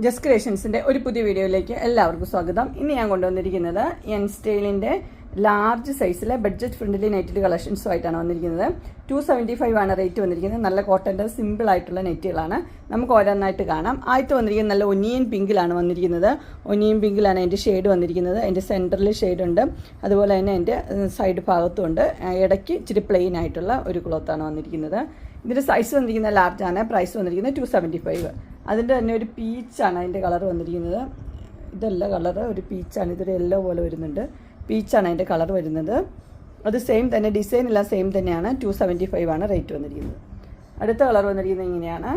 Just ക്രിയേഷൻസിന്റെ ഒരു പുതിയ വീഡിയോയിലേക്ക് എല്ലാവർക്കും സ്വാഗതം. ഇന്ന് ഞാൻ കൊണ്ടുവന്നിരിക്കുന്നത് എൻ സ്റ്റൈലിന്റെ ലാർജ് സൈസിലെ ബഡ്ജറ്റ് ഫ്രണ്ട്ലി നെറ്റ് കളക്ഷൻസും ആയിട്ടാണ് വന്നിരിക്കുന്നത്. ടു സെവന്റി ഫൈവ് ആണ് റേറ്റ് വന്നിരിക്കുന്നത്. നല്ല കോട്ടന്റെ സിമ്പിൾ ആയിട്ടുള്ള നെറ്റുകളാണ്. നമുക്ക് ഓരോന്നായിട്ട് കാണാം. ആദ്യത്തെ വന്നിരിക്കുന്നത് നല്ല ഒനിയൻ പിങ്കിലാണ് വന്നിരിക്കുന്നത്. ഒനിയൻ പിങ്കിലാണ് അതിന്റെ ഷെയ്ഡ് വന്നിരിക്കുന്നത്. അതിന്റെ സെന്ററിൽ ഷെയ്ഡ് ഉണ്ട്. അതുപോലെ തന്നെ അതിന്റെ സൈഡ് ഭാഗത്തും ഉണ്ട്. ഇടയ്ക്ക് ഇച്ചിരി പ്ലെയിൻ ആയിട്ടുള്ള ഒരു ക്ലോത്താണ് വന്നിരിക്കുന്നത്. ഇതിന്റെ സൈസ് വന്നിരിക്കുന്നത് ലാർജാണ് പ്രൈസ് വന്നിരിക്കുന്നത് ടു സെവന്റി ഫൈവ് അതിന്റെ തന്നെ ഒരു പീച്ചാണ് അതിന്റെ കളർ വന്നിരിക്കുന്നത്. ഇതല്ല കളർ ഒരു പീച്ചാണ് ഇതൊരു യെല്ലോ പോലെ വരുന്നുണ്ട്. പീച്ചാണ് അതിന്റെ കളർ വരുന്നത്. അത് സെയിം തന്നെ ഡിസൈൻ എല്ലാം സെയിം തന്നെയാണ്. ടു സെവന്റി ഫൈവ് ആണ് റേറ്റ് വന്നിരിക്കുന്നത്. അടുത്ത കളർ വന്നിരിക്കുന്നത് ഇങ്ങനെയാണ്.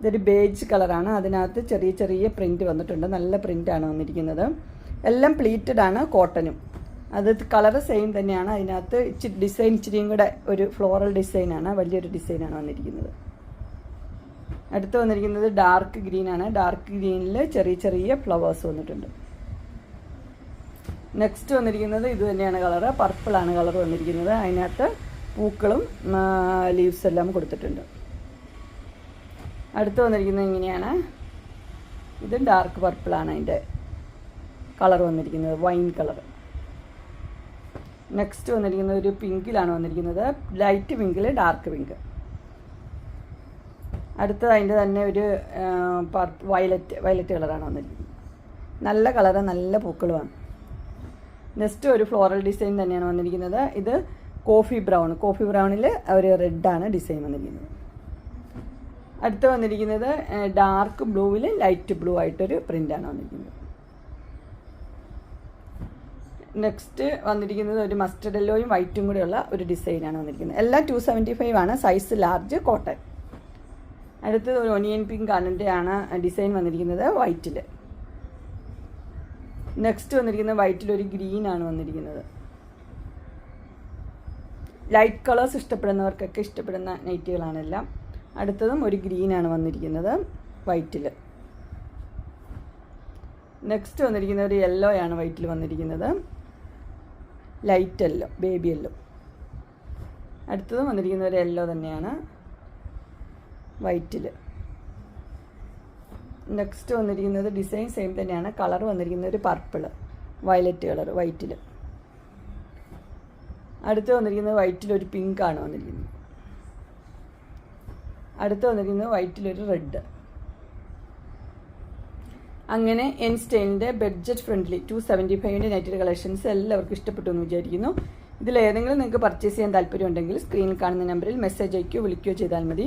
ഇതൊരു ബേജ് കളറാണ് അതിനകത്ത് ചെറിയ ചെറിയ പ്രിന്റ് വന്നിട്ടുണ്ട്. നല്ല പ്രിന്റാണ് വന്നിരിക്കുന്നത്. എല്ലാം പ്ലീറ്റഡ് ആണ് കോട്ടനും അത് കളർ സെയിം തന്നെയാണ്. അതിനകത്ത് ഇച്ചിരി ഡിസൈൻ ഇച്ചിരിയും കൂടെ ഒരു ഫ്ലോറൽ ഡിസൈനാണ് വലിയൊരു ഡിസൈനാണ് വന്നിരിക്കുന്നത്. അടുത്ത് വന്നിരിക്കുന്നത് ഡാർക്ക് ഗ്രീൻ ആണ്. ഡാർക്ക് ഗ്രീനിൽ ചെറിയ ചെറിയ ഫ്ലവേഴ്സ് വന്നിട്ടുണ്ട്. നെക്സ്റ്റ് വന്നിരിക്കുന്നത് ഇത് തന്നെയാണ് കളറ് പർപ്പിളാണ് കളർ വന്നിരിക്കുന്നത്. അതിനകത്ത് പൂക്കളും ലീവ്സ് എല്ലാം കൊടുത്തിട്ടുണ്ട്. അടുത്ത് വന്നിരിക്കുന്നത് ഇങ്ങനെയാണ്. ഇത് ഡാർക്ക് പർപ്പിളാണ് അതിന്റെ കളർ വന്നിരിക്കുന്നത്. വൈൻ കളർ നെക്സ്റ്റ് വന്നിരിക്കുന്നത് ഒരു പിങ്കിലാണ് വന്നിരിക്കുന്നത്. ലൈറ്റ് പിങ്കിൽ ഡാർക്ക് പിങ്ക് അടുത്തത് അതിന്റെ തന്നെ ഒരു വയലറ്റ് വയലറ്റ് കളറാണ് വന്നിരിക്കുന്നത് നല്ല കളറ് നല്ല പൂക്കളുമാണ്. നെക്സ്റ്റ് ഒരു ഫ്ലോറൽ ഡിസൈൻ തന്നെയാണ് വന്നിരിക്കുന്നത്. ഇത് കോഫി ബ്രൗൺ കോഫി ബ്രൗണിൽ ഒരു റെഡാണ് ഡിസൈൻ വന്നിരിക്കുന്നത്. അടുത്ത് വന്നിരിക്കുന്നത് ഡാർക്ക് ബ്ലൂവിൽ ലൈറ്റ് ബ്ലൂ ആയിട്ടൊരു പ്രിന്റാണ് വന്നിരിക്കുന്നത്. നെക്സ്റ്റ് വന്നിരിക്കുന്നത് ഒരു മസ്റ്റർഡെല്ലോയും വൈറ്റും കൂടെയുള്ള ഒരു ഡിസൈനാണ് വന്നിരിക്കുന്നത്. എല്ലാം ടു സെവന്റി ഫൈവ് ആണ്. സൈസ് ലാർജ് കോട്ടൺ അടുത്തത് ഒരു ഒനിയൻ പിങ്ക് ആണ് ഡിസൈൻ വന്നിരിക്കുന്നത് വൈറ്റിൽ നെക്സ്റ്റ് വന്നിരിക്കുന്നത് വൈറ്റിൽ ഒരു ഗ്രീൻ ആണ് വന്നിരിക്കുന്നത്. ലൈറ്റ് കളേഴ്സ് ഇഷ്ടപ്പെടുന്നവർക്കൊക്കെ ഇഷ്ടപ്പെടുന്ന നൈറ്റുകളാണെല്ലാം അടുത്തതും ഒരു ഗ്രീൻ ആണ് വന്നിരിക്കുന്നത് വൈറ്റിൽ നെക്സ്റ്റ് വന്നിരിക്കുന്ന ഒരു യെല്ലോ ആണ് വൈറ്റിൽ വന്നിരിക്കുന്നത്. ലൈറ്റ് യെല്ലോ ബേബി യെല്ലോ അടുത്തതും വന്നിരിക്കുന്ന ഒരു യെല്ലോ തന്നെയാണ്. വൈറ്റിൽ നെക്സ്റ്റ് വന്നിരിക്കുന്നത് ഡിസൈൻ സെയിം തന്നെയാണ്. കളർ വന്നിരിക്കുന്നത് ഒരു പർപ്പിൾ വയലറ്റ് കളർ വൈറ്റിൽ അടുത്ത് വന്നിരിക്കുന്നത് വൈറ്റിൽ ഒരു പിങ്ക് ആണ് വന്നിരിക്കുന്നത്. അടുത്ത് വന്നിരിക്കുന്നത് വൈറ്റിലൊരു റെഡ് അങ്ങനെ എൻ സ്റ്റൈലിന്റെ ബഡ്ജറ്റ് ഫ്രണ്ട്ലി ടു സെവന്റി ഫൈവിന്റെ നെറ്റ് കളക്ഷൻസ് എല്ലാവർക്കും ഇഷ്ടപ്പെട്ടു എന്ന് വിചാരിക്കുന്നു. ഇതിലേതെങ്കിലും നിങ്ങൾക്ക് പർച്ചേസ് ചെയ്യാൻ താല്പര്യമുണ്ടെങ്കിൽ സ്ക്രീനിൽ കാണുന്ന നമ്പറിൽ മെസ്സേജ് അയക്കുകയോ വിളിക്കുകയോ ചെയ്താൽ മതി.